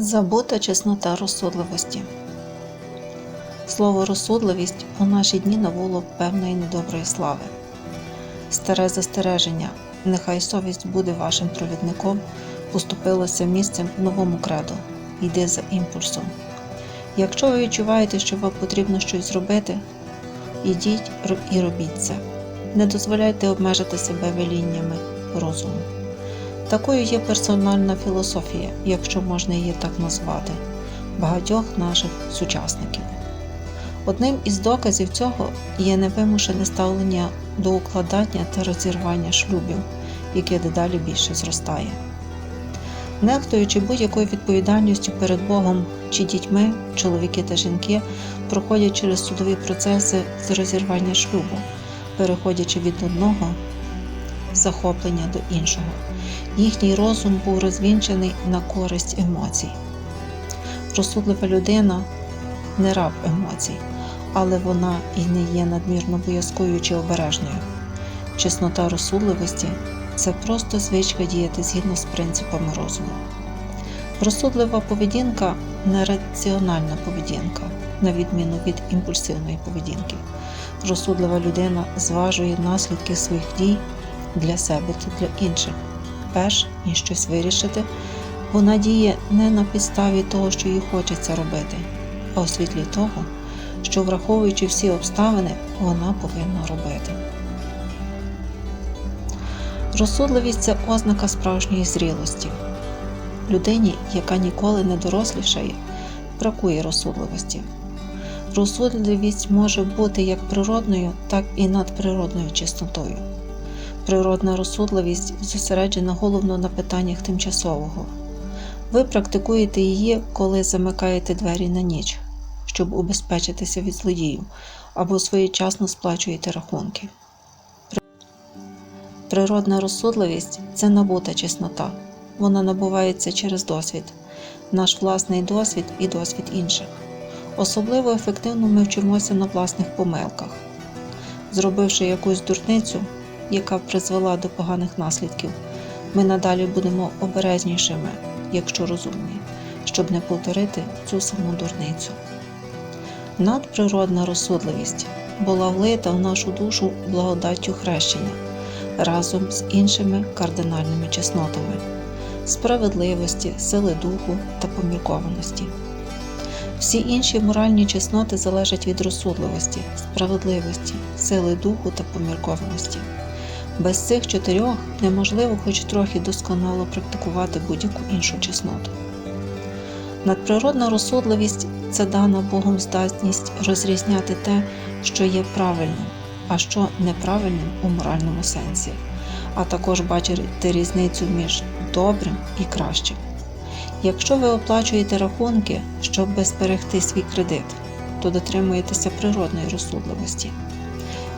Забута чеснота розсудливості. Слово розсудливість у наші дні набуло певної недоброї слави. Старе застереження, нехай совість буде вашим провідником, поступилося місцем новому кредо. Йди за імпульсом. Якщо ви відчуваєте, що вам потрібно щось зробити, ідіть і робіть це. Не дозволяйте обмежити себе веліннями розуму. Такою є персональна філософія, якщо можна її так назвати, багатьох наших сучасників. Одним із доказів цього є невимушене ставлення до укладання та розірвання шлюбів, яке дедалі більше зростає. Нехтуючи будь-якою відповідальністю перед Богом чи дітьми, чоловіки та жінки проходять через судові процеси з розірвання шлюбу, переходячи від одного захоплення до іншого. Їхній розум був розвінчений на користь емоцій. Розсудлива людина не раб емоцій, але вона і не є надмірно боязкою чи обережною. Чеснота розсудливості це просто звичка діяти згідно з принципами розуму. Розсудлива поведінка нераціональна поведінка, на відміну від імпульсивної поведінки. Розсудлива людина зважує наслідки своїх дій для себе та для інших. Перш ніж щось вирішити, вона діє не на підставі того, що їй хочеться робити, а у світлі того, що, враховуючи всі обставини, вона повинна робити. Розсудливість це ознака справжньої зрілості. Людині, яка ніколи не дорослішає, бракує розсудливості. Розсудливість може бути як природною, так і надприродною чеснотою. Природна розсудливість зосереджена головно на питаннях тимчасового. Ви практикуєте її, коли замикаєте двері на ніч, щоб убезпечитися від злодіїв, або своєчасно сплачуєте рахунки. Природна розсудливість це набута чеснота. Вона набувається через досвід, наш власний досвід і досвід інших. Особливо ефективно ми вчимося на власних помилках. Зробивши якусь дурницю, яка призвела до поганих наслідків, ми надалі будемо обережнішими, якщо розумні, щоб не повторити цю саму дурницю. Надприродна розсудливість була влита в нашу душу благодаттю хрещення разом з іншими кардинальними чеснотами справедливості, сили духу та поміркованості. Всі інші моральні чесноти залежать від розсудливості, справедливості, сили духу та поміркованості. Без цих чотирьох неможливо хоч трохи досконало практикувати будь-яку іншу чесноту. Надприродна розсудливість це дана Богом здатність розрізняти те, що є правильним, а що неправильним у моральному сенсі, а також бачити різницю між добрим і кращим. Якщо ви оплачуєте рахунки, щоб зберегти свій кредит, то дотримуєтеся природної розсудливості.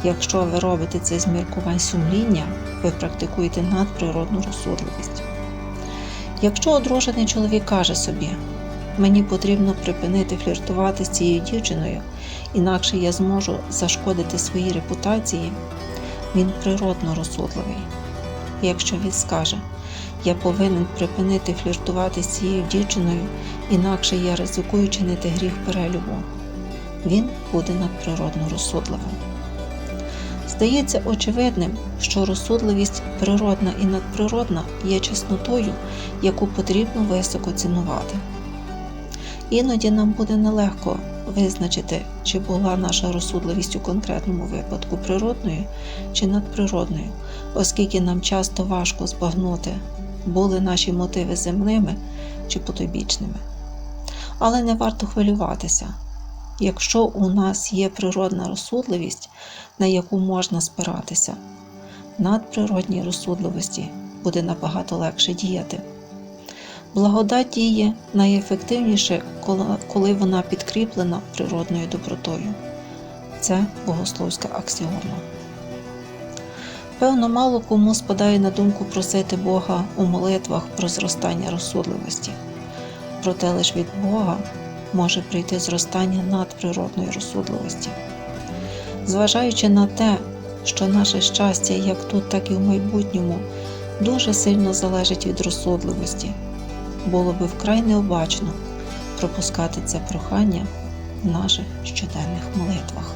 Якщо ви робите це з міркувань сумління, ви практикуєте надприродну розсудливість. Якщо одружений чоловік каже собі, мені потрібно припинити фліртувати з цією дівчиною, інакше я зможу зашкодити своїй репутації, він природно розсудливий. Якщо він скаже, я повинен припинити фліртувати з цією дівчиною, інакше я ризикую чинити гріх перелюбу, він буде надприродно розсудливим. Здається очевидним, що розсудливість природна і надприродна є чеснотою, яку потрібно високо цінувати. Іноді нам буде нелегко визначити, чи була наша розсудливість у конкретному випадку природною чи надприродною, оскільки нам часто важко збагнути, були наші мотиви земними чи потойбічними. Але не варто хвилюватися. Якщо у нас є природна розсудливість, на яку можна спиратися, надприродній розсудливості буде набагато легше діяти. Благодать діє найефективніше, коли вона підкріплена природною добротою. Це богословська аксіома. Певно, мало кому спадає на думку просити Бога у молитвах про зростання розсудливості, проте лише від Бога може прийти зростання надприродної розсудливості. Зважаючи на те, що наше щастя, як тут, так і в майбутньому, дуже сильно залежить від розсудливості, було би вкрай необачно пропускати це прохання в наших щоденних молитвах.